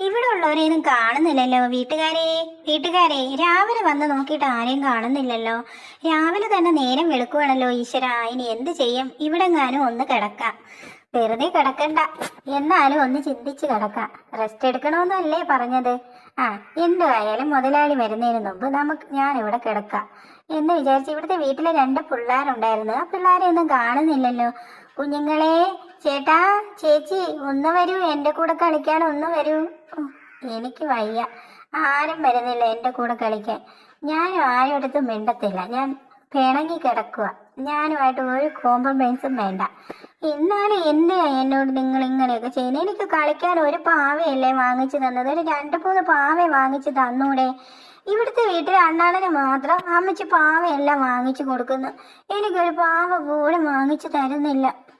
ഇവിടെ ഉള്ളവരെയൊന്നും കാണുന്നില്ലല്ലോ വീട്ടുകാരെ. വീട്ടുകാരെ രാവിലെ വന്ന് നോക്കിയിട്ട് ആരെയും കാണുന്നില്ലല്ലോ. രാവിലെ തന്നെ നേരം വെളുക്കുവാണല്ലോ ഈശ്വര. ഇനി എന്ത് ചെയ്യും? ഇവിടെങ്ങാനും ഒന്ന് കിടക്കാം. വെറുതെ കിടക്കണ്ട. എന്നാലും ഒന്ന് ചിന്തിച്ച് കിടക്കാം. റെസ്റ്റ് എടുക്കണമെന്നല്ലേ പറഞ്ഞത്? ആ എന്തുവായാലും മുതലാളി വരുന്നതിന് മുമ്പ് നമുക്ക് ഞാൻ ഇവിടെ കിടക്കാം. എന്ന് വിചാരിച്ച് ഇവിടുത്തെ വീട്ടിലെ രണ്ട് പിള്ളേരുണ്ടായിരുന്നു. ആ പിള്ളേരെ ഒന്നും കാണുന്നില്ലല്ലോ. കുഞ്ഞുങ്ങളെ ചേട്ടാ ചേച്ചി ഒന്ന് വരൂ. എന്റെ കൂടെ കളിക്കാൻ ഒന്ന് വരൂ. എനിക്ക് വയ്യ. ആരും വരുന്നില്ല എന്റെ കൂടെ കളിക്കാൻ. ഞാനും ആരും അടുത്തും മിണ്ടത്തില്ല. ഞാൻ പിണങ്ങി കിടക്കുക ഞാനുമായിട്ട് ഒരു കോംപ്രമൈസും വേണ്ട. എന്നാലും എന്തിനാ എന്നോട് നിങ്ങൾ ഇങ്ങനെയൊക്കെ ചെയ്യുന്നത് എനിക്ക് കളിക്കാൻ ഒരു പാവയല്ലേ വാങ്ങിച്ചു തന്നത്. ഒരു രണ്ട് മൂന്ന് പാവ വാങ്ങിച്ചു തന്നൂടെ. ഇവിടുത്തെ വീട്ടിൽ അണ്ണാണന് മാത്രം അമ്മച്ചി പാവയെല്ലാം വാങ്ങിച്ചു കൊടുക്കുന്നു. എനിക്കൊരു പാവ പോലും വാങ്ങിച്ചു തരുന്നില്ല.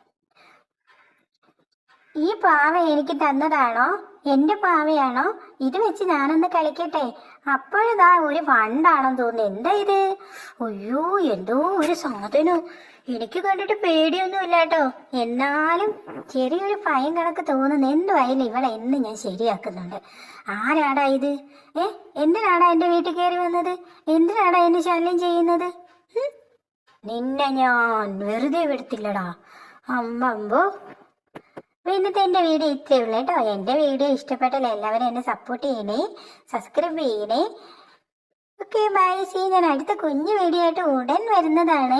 ഈ പാവ എനിക്ക് തന്നതാണോ? എന്റെ പാവയാണോ? ഇത് വെച്ച് ഞാനൊന്ന് കളിക്കട്ടെ. അപ്പോഴതാ ഒരു വണ്ടാണെന്ന് തോന്നുന്നു. എന്താ ഇത്? അയ്യോ എന്തോ ഒരു സാധനം എനിക്ക് കണ്ടിട്ട് പേടിയൊന്നും ഇല്ലാട്ടോ എന്നാലും ചെറിയൊരു ഭയം കണക്ക് തോന്നുന്നു. എന്തുവായാലും ഇവളെ എന്ന് ഞാൻ ശരിയാക്കുന്നുണ്ട്. ആരാടാ ഇത്? ഏ എന്തിനാടാ എന്റെ വീട്ടിൽ കയറി വന്നത്? എന്തിനാടാ എന്നെ ശല്യം ചെയ്യുന്നത്? നിന്നെ ഞാൻ വെറുതെ വിടത്തില്ലടാ. അമ്മമ്പോ അപ്പൊ ഇന്നത്തെ എന്റെ വീഡിയോ ഇത്രയേ ഉള്ളൂ കേട്ടോ. എന്റെ വീഡിയോ ഇഷ്ടപ്പെട്ടാൽ എല്ലാവരും എന്നെ സപ്പോർട്ട് ചെയ്യണേ സബ്സ്ക്രൈബ് ചെയ്യണേ. ഓക്കെ ബൈ സീ ഞാൻ അടുത്ത കുഞ്ഞു വീഡിയോ ആയിട്ട് ഉടൻ വരുന്നതാണ്.